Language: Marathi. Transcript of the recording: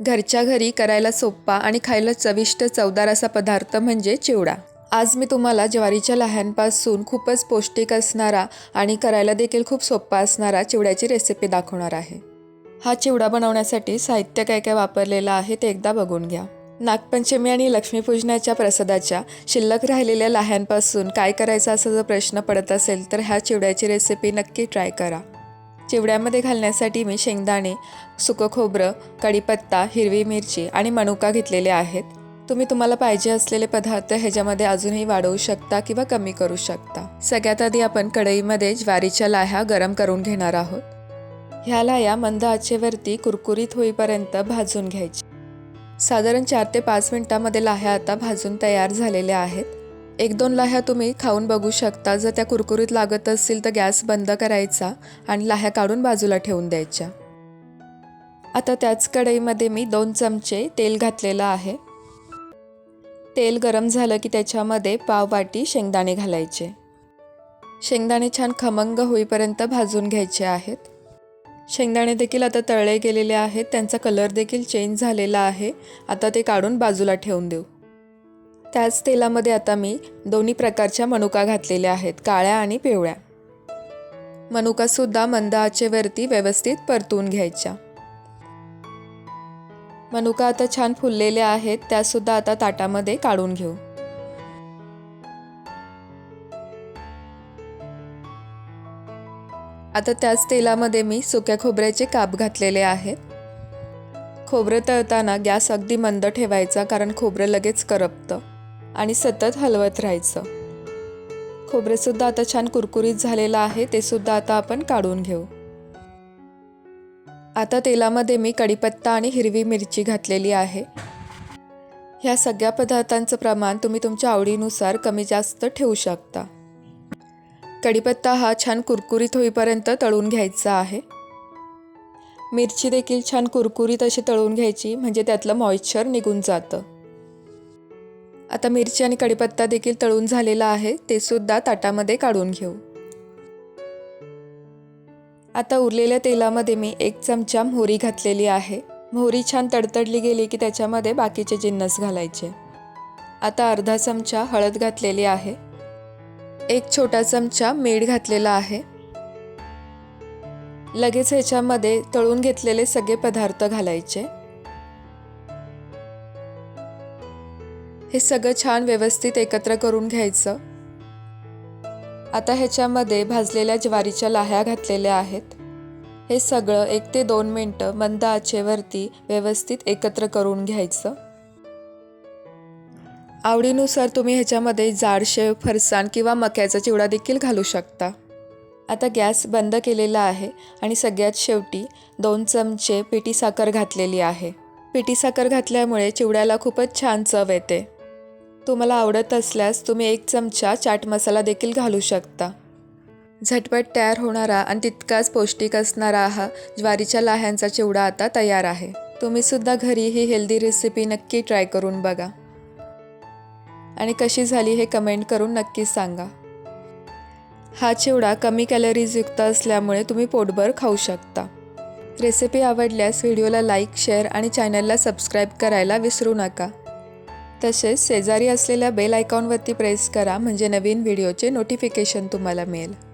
घरच्या घरी करायला सोप्पा आणि खायला चविष्ट चवदार असा पदार्थ म्हणजे चिवडा. आज मी तुम्हाला ज्वारीच्या लह्यांपासून खूपच पौष्टिक असणारा आणि करायला देखील खूप सोप्पा असणारा चिवड्याची रेसिपी दाखवणार आहे. हा चिवडा बनवण्यासाठी साहित्य काय काय वापरलेलं आहे ते एकदा बघून घ्या. नागपंचमी आणि लक्ष्मीपूजनाच्या प्रसादाच्या शिल्लक राहिलेल्या लाह्यांपासून काय करायचं असा जर प्रश्न पडत असेल तर ह्या चिवड्याची रेसिपी नक्की ट्राय करा. चिवड्यामध्ये घालण्यासाठी मी शेंगदाणे सुकं खोबरं कढीपत्ता हिरवी मिरची आणि मनुका घेतलेले आहेत. तुम्ही तुम्हाला पाहिजे असलेले पदार्थ ह्याच्यामध्ये अजूनही वाढवू शकता किंवा कमी करू शकता. सगळ्यात आधी आपण कढईमध्ये ज्वारीच्या लाह्या गरम करून घेणार आहोत. ह्या लाह्या मंद आचेवरती कुरकुरीत होईपर्यंत भाजून घ्यायची साधारण चार ते पाच मिनटामध्ये लाह्या आता भाजून तयार झालेल्या आहेत. एक दोन लाह्या तुम्ही खाऊन बघू शकता. जर त्या कुरकुरीत लागत असतील तर गॅस बंद करायचा आणि लाह्या काढून बाजूला ठेवून द्यायच्या. आता त्याच कढईमध्ये मी दोन चमचे तेल घातलेलं आहे. तेल गरम झालं की त्याच्यामध्ये पाव वाटी शेंगदाणे घालायचे. शेंगदाणे छान खमंग होईपर्यंत भाजून घ्यायचे आहेत. शेंगदाणे देखील आता तळले गेलेले आहेत. त्यांचा कलर देखील चेंज झालेला आहे. आता ते काढून बाजूला ठेवून देऊ. त्याच तेलामध्ये आता मी दोन्ही प्रकारच्या मनुका घातलेल्या आहेत काळ्या आणि पिवळ्या. मनुकासुद्धा मंद आचेवरती व्यवस्थित परतून घ्यायच्या. मनुका आता छान फुललेल्या आहेत त्यासुद्धा आता ताटामध्ये काढून घेऊ. आता त्याच तेलामध्ये मी सुक्या खोबऱ्याचे काप घातलेले आहेत. खोबरं तळताना गॅस अगदी मंद ठेवायचा कारण खोबरं लगेच करपतं. आणि सतत हलवत राहायचं. खोबरेसुद्धा आता छान कुरकुरीत झालेलं आहे ते सुद्धा आता आपण काढून घेऊ. आता तेलामध्ये मी कढीपत्ता आणि हिरवी मिरची घातलेली आहे. ह्या सगळ्या पदार्थांचं प्रमाण तुम्ही तुमच्या आवडीनुसार कमी जास्त ठेवू शकता. कढीपत्ता हा छान कुरकुरीत होईपर्यंत तळून घ्यायचा आहे. मिरची देखील छान कुरकुरीत अशी तळून घ्यायची म्हणजे त्यातलं मॉइश्चर निघून जातं. आता मिरची आणि कढीपत्ता देखील तळून झालेला आहे ते सुद्धा ताटामध्ये काढून घेऊ. आता उरलेल्या तेलामध्ये मी एक चमचा मोहरी घातलेली आहे. मोहरी छान तडतडली गेली की त्याच्यामध्ये बाकीचे जिन्नस घालायचे. आता अर्धा चमचा हळद घातलेली आहे. एक छोटा चमचा मीठ घातलेला आहे. लगेच ह्याच्यामध्ये तळून घेतलेले सगळे पदार्थ घालायचे. हे सगळं छान व्यवस्थित एकत्र करून घ्यायचं. आता ह्याच्यामध्ये भाजलेल्या ज्वारीच्या लाह्या घातलेल्या आहेत. हे सगळं एक ते दोन मिनटं मंद आचेवरती व्यवस्थित एकत्र करून घ्यायचं. आवडीनुसार तुम्ही ह्याच्यामध्ये जाडशेव फरसाण किंवा मक्याचा चिवडा देखील घालू शकता. आता गॅस बंद केलेला आहे आणि सगळ्यात शेवटी दोन चमचे पिठी साखर घातलेली आहे. पिठी साखर घातल्यामुळे चिवड्याला खूपच छान चव येते. तुम्हाला आवडत असल्यास तुम्ही एक चमचा चाट मसाला देखील घालू शकता. झटपट तयार होणारा आणि तितकाच पौष्टिक असणारा हा ज्वारीच्या लाह्यांचा चिवडा आता तयार आहे. तुम्हीसुद्धा घरी ही हेल्दी रेसिपी नक्की ट्राय करून बघा. आणि कशी झाली हे कमेंट करून नक्की सांगा. हा चिवडा कमी कॅलरीजयुक्त असल्यामुळे तुम्ही पोटभर खाऊ शकता. रेसिपी आवडल्यास व्हिडिओला लाईक शेअर आणि चॅनलला सबस्क्राईब करायला विसरू नका. तसेच शेजारी असलेल्या बेल आयकॉनवरती प्रेस करा म्हणजे नवीन व्हिडिओचे नोटिफिकेशन तुम्हाला मिळेल.